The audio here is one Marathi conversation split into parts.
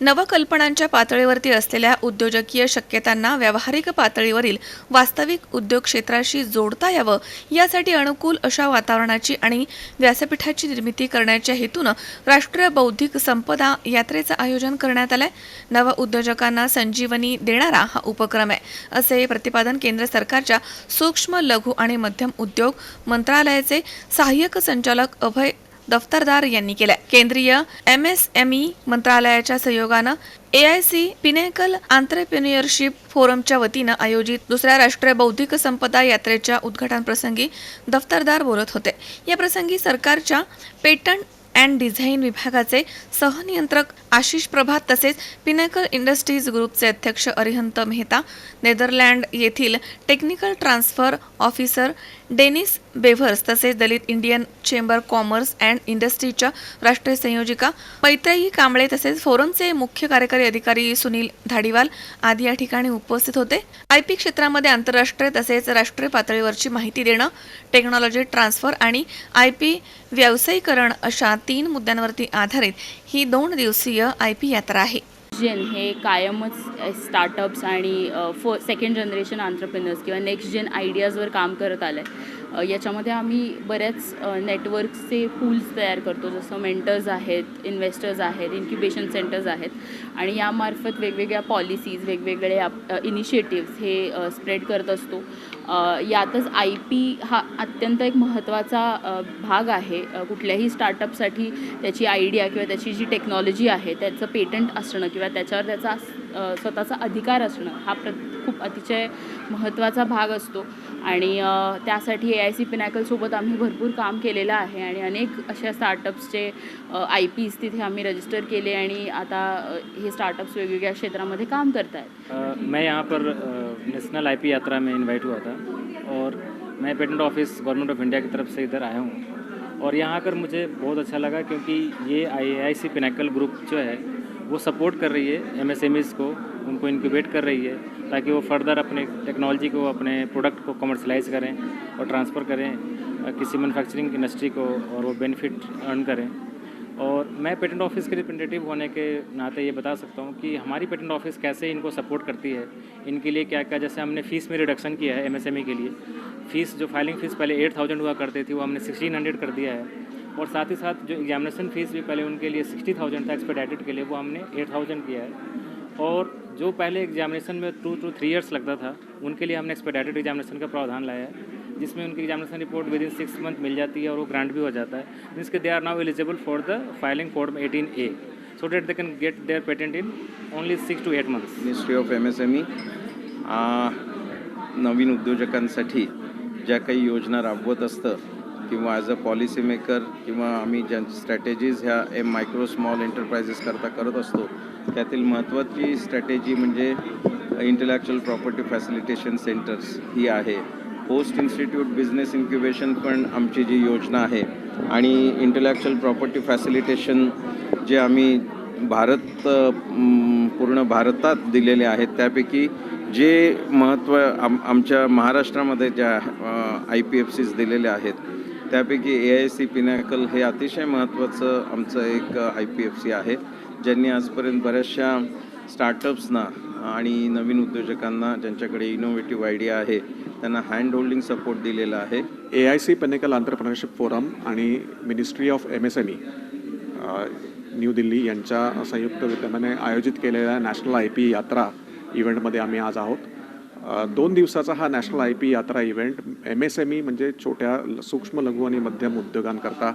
नवकल्पनांच्या पातळीवरती असलेल्या उद्योजकीय शक्यतांना व्यावहारिक पातळीवरील वास्तविक उद्योग क्षेत्राशी जोडता यावं यासाठी अनुकूल अशा वातावरणाची आणि व्यासपीठाची निर्मिती करण्याच्या हेतूनं राष्ट्रीय बौद्धिक संपदा यात्रेचं आयोजन करण्यात आलंय. नव उद्योजकांना संजीवनी देणारा हा उपक्रम आहे. असे प्रतिपादन केंद्र सरकारच्या सूक्ष्म लघु आणि मध्यम उद्योग मंत्रालयाचे सहाय्यक संचालक अभय दफ्तरदार यांनी केलंय. केंद्रीय एम एस एम ई मंत्रालयाच्या सहयोगानं A I C Pinnacle entrepreneurship फोरमच्या वतीनं आयोजित दुसऱ्या राष्ट्रीय बौद्धिक संपदा यात्रेच्या उद्घाटन प्रसंगी दफ्तरदार बोलत होते. या प्रसंगी सरकारच्या पेटंट अँड डिझाईन विभागाचे सहनियंत्रक आशिष प्रभात तसेच पिनेकल इंडस्ट्रीज ग्रुपचे अध्यक्ष अरिहंत मेहता नेदरलँड येथील technical transfer officer Dennis Bevers तसेच Dalit Indian chamber commerce and इंडस्ट्रीच्या राष्ट्रीय संयोजिका मैत्रेयी कांबळे तसेच फोरमचे मुख्य कार्यकारी अधिकारी सुनील धाडीवाल आदी या ठिकाणी उपस्थित होते. आय पी क्षेत्रामध्ये आंतरराष्ट्रीय तसेच राष्ट्रीय पातळीवरची माहिती देणं टेक्नॉलॉजी ट्रान्सफर आणि आय पी व्यावसायीकरण अशा तीन मुद्द्यांवरती आधारित ही दोन दिवसीय आय पी यात्रा आहे. जेन हे कायमच स्टार्टअप्स आणि फ सेकंड जनरेशन आंतरप्रिनर्स किंवा नेक्स्ट जेन आयडियाजवर काम करत आलं आहे याच्यामध्ये आम्ही बऱ्याच नेटवर्क्सचे पूल्स तयार करतो जसं मेंटर्स आहेत इन्व्हेस्टर्स आहेत इन्क्युबेशन सेंटर्स आहेत. आणि यामार्फत वेगवेगळ्या पॉलिसीज वेगवेगळे इनिशिएटिव्स हे स्प्रेड करत असतो. यातच आय पी हा अत्यंत एक महत्त्वाचा भाग आहे. कुठल्याही स्टार्टअपसाठी त्याची आयडिया किंवा त्याची जी टेक्नॉलॉजी आहे त्याचं पेटंट असणं किंवा त्याच्यावर त्याचा स्वतःचा अधिकार असणं हा प्र खूप अतिशय महत्त्वाचा भाग असतो. आणि त्यासाठी ए आय सी पिनॅकलसोबत आम्ही भरपूर काम केलेलं आहे आणि अनेक अशा स्टार्टअप्सचे आय पीज तिथे आम्ही रजिस्टर केले आणि आता हे स्टार्टअप्स वेगवेगळ्या क्षेत्रामध्ये काम करत आहेत अ, मैं यहाँ पर अ, नेशनल आईपी यात्रा में इनवाइट हुआ था। और मैं patent office government of India की तरफ़ से इधर आया हूँ। और यहाँ आकर मुझे बहुत अच्छा लगा क्योंकि ये I I C pinnacle group जो है, वो सपोर्ट कर रही है एम एस को, उनको इनक्यूबेट कर रही है ताकि वो फर्दर अपने टेक्नोलॉजी को, अपने प्रोडक्ट को कमर्शलाइज करें और ट्रांसफ़र करें किसी मैन्युफैक्चरिंग इंडस्ट्री को और वो बेनिफिट अर्न करें। और मैं पेटेंट ऑफ़िस के रिप्रेजेंटेटिव होने के नाते ये बता सकता हूँ कि हमारी पेटेंट ऑफ़िस कैसे इनको सपोर्ट करती है, इनके लिए क्या क्या जैसे हमने फ़ीस में रिडक्शन किया है एमएसएमई के लिए। फ़ीस जो फाइलिंग फ़ीस पहले एट थाउज़ेंड हुआ करती थी, वो हमने सिक्सटीन हंड्रेड कर दिया है। और साथ ही साथ जो एग्जामिनेशन फ़ीस भी पहले उनके लिए सिक्सटी थाउज़ेंड था एक्सपेडाइटेड के लिए, वो हमने एट थाउज़ेंड किया है। और जो पहले एग्जामिनेशन में टू टू थ्री इयर्स लगता था, उनके लिए हमने एक्सपेडाइटेड एग्जामिनेशन का प्रावधान लाया है। जिसमें उनकी examination report within six month mill जाती है और वो ग्रांट भी हो जाता है। जिसके they are now eligible for the filing form eighteen A so that they can get their patent in only six to eight months ministry of M S M E नवीन उद्योजकांसाठी ज्या काही योजना राबवत असतं, किंवा ॲज अ पॉलिसी मेकर किंवा आम्ही ज्या स्ट्रॅटेजीज ह्या एम मायक्रो स्मॉल एंटरप्राइजेस करता करत असतो, त्यातील महत्त्वाची स्ट्रॅटेजी म्हणजे इंटलॅक्च्युअल प्रॉपर्टी फॅसिलिटेशन सेंटर्स ही आहे. पोस्ट इन्स्टिट्यूट बिझनेस इन्क्युबेशन पण आमची जी योजना आहे आणि इंटलेक्च्युअल प्रॉपर्टी फॅसिलिटेशन जे आम्ही भारत पूर्ण भारतात दिलेले आहेत त्यापैकी जे महत्त्व आम आमच्या महाराष्ट्रामध्ये ज्या आय पी एफ सीज दिलेल्या आहेत त्यापैकी ए आय सी पिनॅकल हे अतिशय महत्त्वाचं आमचं एक आय पी एफ सी आहे ज्यांनी आजपर्यंत बऱ्याचशा स्टार्टअप्सना आणि नवीन उद्योजकांना ज्यांच्याकडे इनोव्हेटिव्ह आयडिया आहे त्यांना हँड होल्डिंग सपोर्ट दिलेला आहे. A I C pinnacle entrepreneurship forum आणि ministry of M S M E New Delhi यांच्या संयुक्त विद्यमाने आयोजित केलेल्या नॅशनल आय पी यात्रा इव्हेंटमध्ये आम्ही आज आहोत. दोन दिवसाचा हा national I P Yatra event M S M E म्हणजे छोट्या ल- सूक्ष्म लघु आणि मध्यम उद्योगांकरता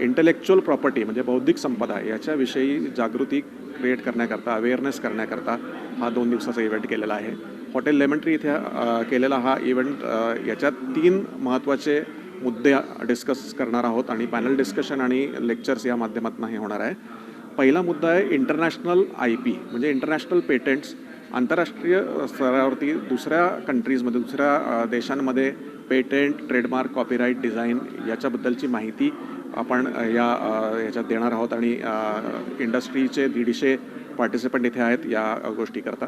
इंटलेक्च्युअल प्रॉपर्टी म्हणजे बौद्धिक संपदा याच्याविषयी जागृती क्रिएट करण्याकरता अवेअरनेस करण्याकरता हा दोन दिवसाचा इव्हेंट केलेला आहे. हॉटेल लेमेंट्री इथे केलेला हा इव्हेंट याच्यात तीन महत्त्वाचे मुद्दे डिस्कस करणार आहोत आणि पॅनल डिस्कशन आणि लेक्चर्स या माध्यमातून हे होणार आहे. पहिला मुद्दा आहे इंटरनॅशनल आय पी म्हणजे इंटरनॅशनल पेटंट्स आंतरराष्ट्रीय स्तरावरती दुसऱ्या कंट्रीजमध्ये दुसऱ्या देशांमध्ये पेटंट ट्रेडमार्क कॉपीराईट डिझाईन याच्याबद्दलची माहिती आपण या ह्याच्यात याच्यात देणार आहोत आणि इंडस्ट्रीचे दीडशे पार्टिसिपंट इथे आहेत या गोष्टीकरता.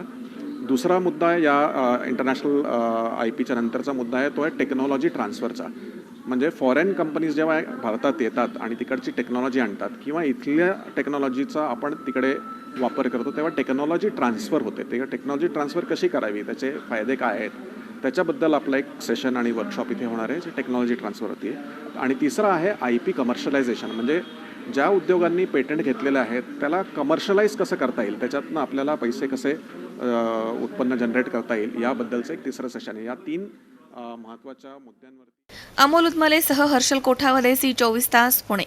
दुसरा मुद्दा या इंटरनॅशनल आय पीच्या नंतरचा मुद्दा आहे तो आहे टेक्नॉलॉजी ट्रान्सफरचा. म्हणजे फॉरेन कंपनीज जेव्हा भारतात येतात आणि तिकडची टेक्नॉलॉजी आणतात किंवा इथल्या टेक्नॉलॉजीचा आपण तिकडे वापर करतो तेव्हा टेक्नॉलॉजी ट्रान्सफर होते. तेव्हा टेक्नॉलॉजी ट्रान्सफर कशी करावी? त्याचे फायदे काय आहेत? त्याच्याबद्दल आपलं एक सेशन आणि वर्कशॉप इथे होणार आहे जे टेक्नॉलॉजी ट्रान्सफर होती. आणि तिसरं आहे आय पी कमर्शलायझेशन म्हणजे ज्या उद्योगांनी पेटंट घेतलेले आहेत त्याला कमर्शलाइज कसं करता येईल? त्याच्यातनं आपल्याला पैसे कसे उत्पन्न जनरेट करता येईल? याबद्दलचं एक तिसरं सेशन आहे. या तीन महत्त्वाच्या मुद्द्यांवर अमोल उदमलेसह हर्षल कोठावले सी चोवीस तास पुणे.